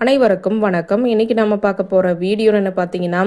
அனைவருக்கும் வணக்கம். இன்னைக்கு நம்ம பார்க்க போற வீடியோ என்ன பார்த்தீங்கன்னா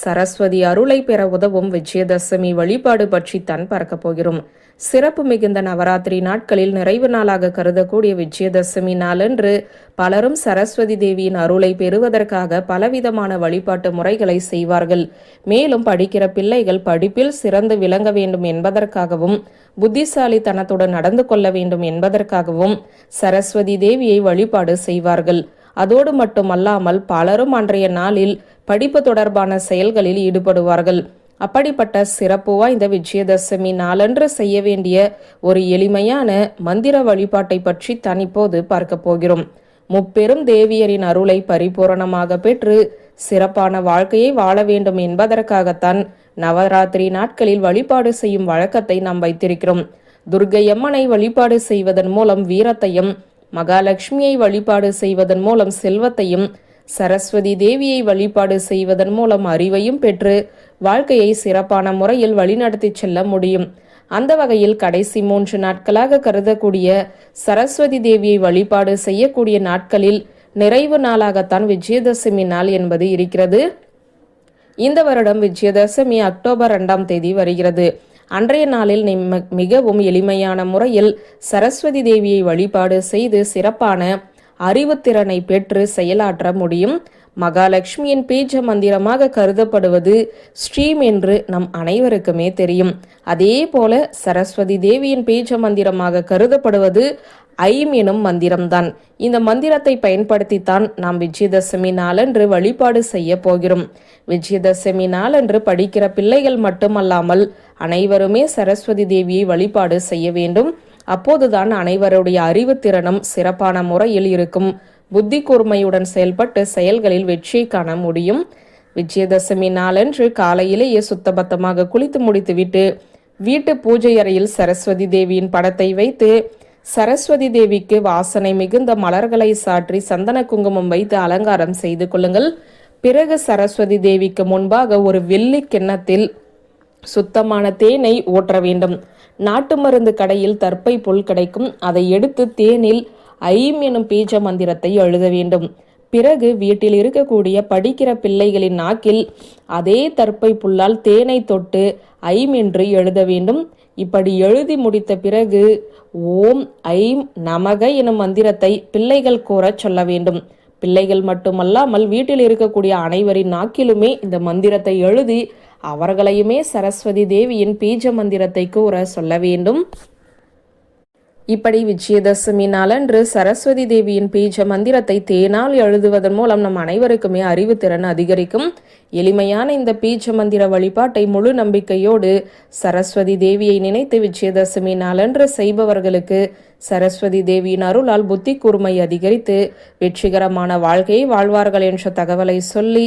சரஸ்வதி அருளை பெற உதவும் விஜயதசமி வழிபாடு பற்றி தான் பார்க்க போகிறோம். சிறப்பு மிகுந்த நவராத்திரி நாட்களில் நிறைவு நாளாக கருதக்கூடிய விஜயதசமி நாளன்று பலரும் சரஸ்வதி தேவியின் அருளை பெறுவதற்காக பலவிதமான வழிபாட்டு முறைகளை செய்வார்கள். மேலும் படிக்கிற பிள்ளைகள் படிப்பில் சிறந்து விளங்க வேண்டும் என்பதற்காகவும் புத்திசாலித்தனத்துடன் நடந்து கொள்ள வேண்டும் என்பதற்காகவும் சரஸ்வதி தேவியை வழிபாடு செய்வார்கள். அதோடு மட்டுமல்லாமல் பலரும் அன்றைய நாளில் படிப்பு தொடர்பான செயல்களில் ஈடுபடுவார்கள். அப்படிப்பட்ட சிறப்பு வாய்ந்த விஜயதசமி நாளன்று செய்ய வேண்டிய ஒரு எளிமையான மந்திர வழிபாட்டை பற்றி தனிப்போது பார்க்க போகிறோம். முப்பெரும் தேவியரின் அருளை பரிபூரணமாக பெற்று சிறப்பான வாழ்க்கையை வாழ வேண்டும் என்பதற்காகத்தான் நவராத்திரி நாட்களில் வழிபாடு செய்யும் வழக்கத்தை நாம் வைத்திருக்கிறோம். துர்கையம்மனை வழிபாடு செய்வதன் மூலம் வீரத்தையும் மகாலட்சுமியை வழிபாடு செய்வதன் மூலம் செல்வத்தையும் சரஸ்வதி தேவியை வழிபாடு செய்வதன் மூலம் அறிவையும் பெற்று வாழ்க்கையை சிறப்பான முறையில் வழிநடத்தி செல்ல முடியும். அந்த வகையில் கடைசி மூன்று நாட்களாக கருதக்கூடிய சரஸ்வதி தேவியை வழிபாடு செய்யக்கூடிய நாட்களில் நிறைவு நாளாகத்தான் விஜயதசமி நாள் என்பது இருக்கிறது. இந்த வருடம் விஜயதசமி அக்டோபர் இரண்டாம் தேதி வருகிறது. அன்றைய நாளில் மிகவும் எளிமையான முறையில் சரஸ்வதி தேவியை வழிபாடு செய்து சிறப்பான அறிவுத்திறனை பெற்று செயலாற்ற முடியும். மகாலட்சுமியின் பீஜ மந்திரமாக கருதப்படுவது ஸ்ரீம் என்று நம் அனைவருக்குமே தெரியும். அதே போல சரஸ்வதி தேவியின் பீஜ மந்திரமாக கருதப்படுவது ஐம் எனும் மந்திரம்தான். இந்த மந்திரத்தை பயன்படுத்தித்தான் நாம் விஜயதசமி நாளன்று வழிபாடு செய்ய போகிறோம். விஜயதசமி நாளன்று படிக்கிற பிள்ளைகள் மட்டுமல்லாமல் அனைவருமே சரஸ்வதி தேவியை வழிபாடு செய்ய வேண்டும். அப்போதுதான் அனைவருடைய அறிவுத்திறனும் சிறப்பான முறையில் இருக்கும். புத்தி கூர்மையுடன் செயல்பட்டு செயல்களில் வெற்றியை காண முடியும். விஜயதசமி நாளன்று காலையிலேயே சுத்தபத்தமாக குளித்து முடித்துவிட்டு வீட்டு பூஜை அறையில் சரஸ்வதி தேவியின் படத்தை வைத்து சரஸ்வதி தேவிக்கு வாசனை மிகுந்த மலர்களை சாற்றி சந்தன குங்குமம் வைத்து அலங்காரம் செய்து கொள்ளுங்கள். பிறகு சரஸ்வதி தேவிக்கு முன்பாக ஒரு வெள்ளி கிண்ணத்தில் சுத்தமான தேனை ஊற்ற வேண்டும். நாட்டு மருந்து கடையில் தற்பை புல் கிடைக்கும். அதை எடுத்து தேனில் ஐம் எனும் பீஜ மந்திரத்தை எழுத வேண்டும். பிறகு வீட்டில் இருக்கக்கூடிய படிக்கிற பிள்ளைகளின் நாக்கில் அதே தற்பை புல்லால் தேனை தொட்டு ஐம் என்று எழுத வேண்டும். இப்படி எழுதி முடித்த பிறகு ஓம் ஐம் நமக எனும் மந்திரத்தை பிள்ளைகள் கூறச் சொல்ல வேண்டும். பிள்ளைகள் மட்டுமல்லாமல் வீட்டில் இருக்கக்கூடிய அனைவரின் நாக்கிலுமே இந்த மந்திரத்தை எழுதி அவர்களையுமே சரஸ்வதி தேவியின் பீஜ மந்திரத்தை கூற சொல்ல வேண்டும். இப்படி விஜயதசமி நாளன்று சரஸ்வதி தேவியின் பீஜ மந்திரத்தை தேனால் எழுதுவதன் மூலம் நம் அனைவருக்குமே அறிவுத்திறன் அதிகரிக்கும். எளிமையான இந்த பீஜ மந்திர வழிபாட்டை முழு நம்பிக்கையோடு சரஸ்வதி தேவியை நினைத்து விஜயதசமி நாளன்று செய்பவர்களுக்கு சரஸ்வதி தேவியின் அருளால் புத்தி கூர்மை அதிகரித்து வெற்றிகரமான வாழ்க்கையை வாழ்வார்கள் என்ற தகவலை சொல்லி